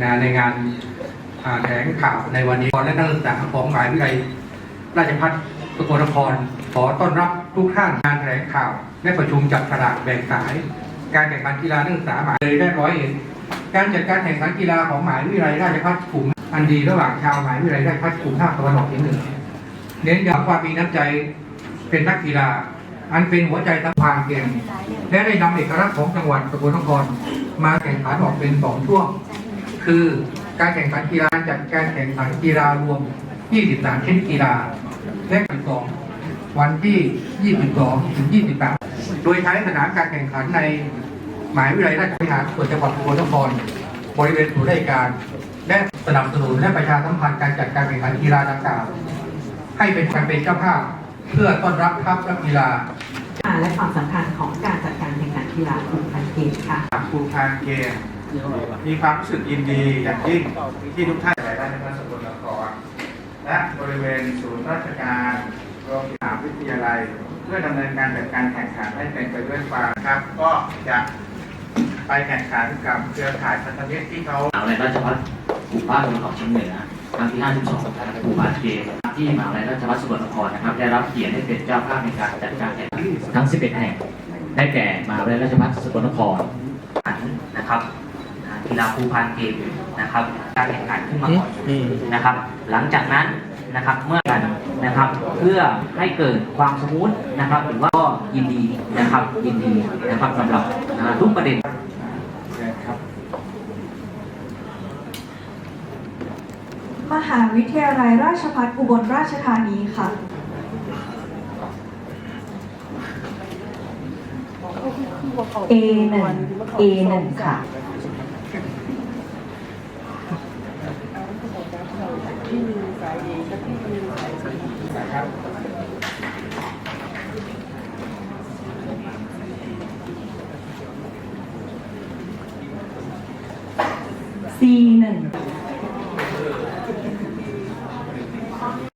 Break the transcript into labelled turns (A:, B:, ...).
A: นะในงานแถลงข่าวในวันนี้และนักศึกษาของมหาวิทยาลัยราชภัฏสกลนครขอต้อนรับทุกท่านงานแถลงข่าวและประชุมจับฉลากแบ่งสาย การแข่งขันกีฬานักศึกษาหมหาเลยได้ร้อยเอ็ดการจัดการแข่งขันกีฬาของหมหาวิทยาลัยราชภัฏกลุ่มอันดีระหว่างชาวหมหาวิทยาลัยราชภัฏกลุ่มภาคตะวันออกเฉียงเหนือเน้นย้ำความมีน้ำใจเป็นนักกีฬา อันเป็นหัวใจสำคัญเกมและได้นำเอกลักษณ์ของจังหวัดสกลนครมาแข่งขันออกเป็นสองช่วง คือการแข่งขันกีฬาจัดการแข่งขันกีฬารวม 23ชนิดกีฬาและการสองวันที่ 22 ถึง 23 โดยใช้สนามการแข่งขันในหมหาวิทยาลัยราชวิหารส่วนจังหวัดสกลนครบริเวณศูนย์ราชการ และสนับสนุนและประชาสัมพันธ์การจัดการแข่งขันกีฬาดังกล่าวให้เป็นการเป็นเจ้าภาพ เพื่อต้อนรับทัพนักกีฬา
B: และความสำคัญของการจัดการแข่งขันกีฬาฟุตบอลเกมค่ะ
C: ภูพานเกม มีความรู้สึกยินดีอย่างยิ่งที่ทุกท่านหลายท่านในสกลนครและบริเวณศูนย์ราชการรวมถึงมหาวิทยาลัย เพื่อดำเนินการจัดการแข่งขันให้เป็นไปด้วยความครับ ก็จะไปแข่งขันกับเครือข่ายพันธมิตรที่เขา
D: มหาวิทยาลัยราชภัฏกลุ่มภาคตะวันออกเฉียงเหนือครั้งที่ 52นะครับกลุ่มบาสเกมที่มหาวิทยาลัยราชภัฏสกลนครนะครับ ได้รับเกียรติให้เป็นเจ้าภาพในการจัดการแข่งขันทั้ง 11 แห่ง ได้แก่มหาวิทยาลัยราชภัฏสกลนครนะครับ กีฬาภูพานเกมนะครับการแข่งขันขึ้นมาก่อนนะครับ หลังจากนั้นนะครับเมื่อกันนะครับ เพื่อให้เกิดความสมูทนะครับหรือว่าก็ยินดีนะครับยินดีนะครับสำหรับอ่าทุกประเด็น
E: มหาวิทยาลัยราชภัฏอุบลราชธานีค่ะ
B: A1 A1 ค่ะ ที่
F: หนึ่สายเอกับที่หนึ่สายบีนะครับสี่หนึ่ง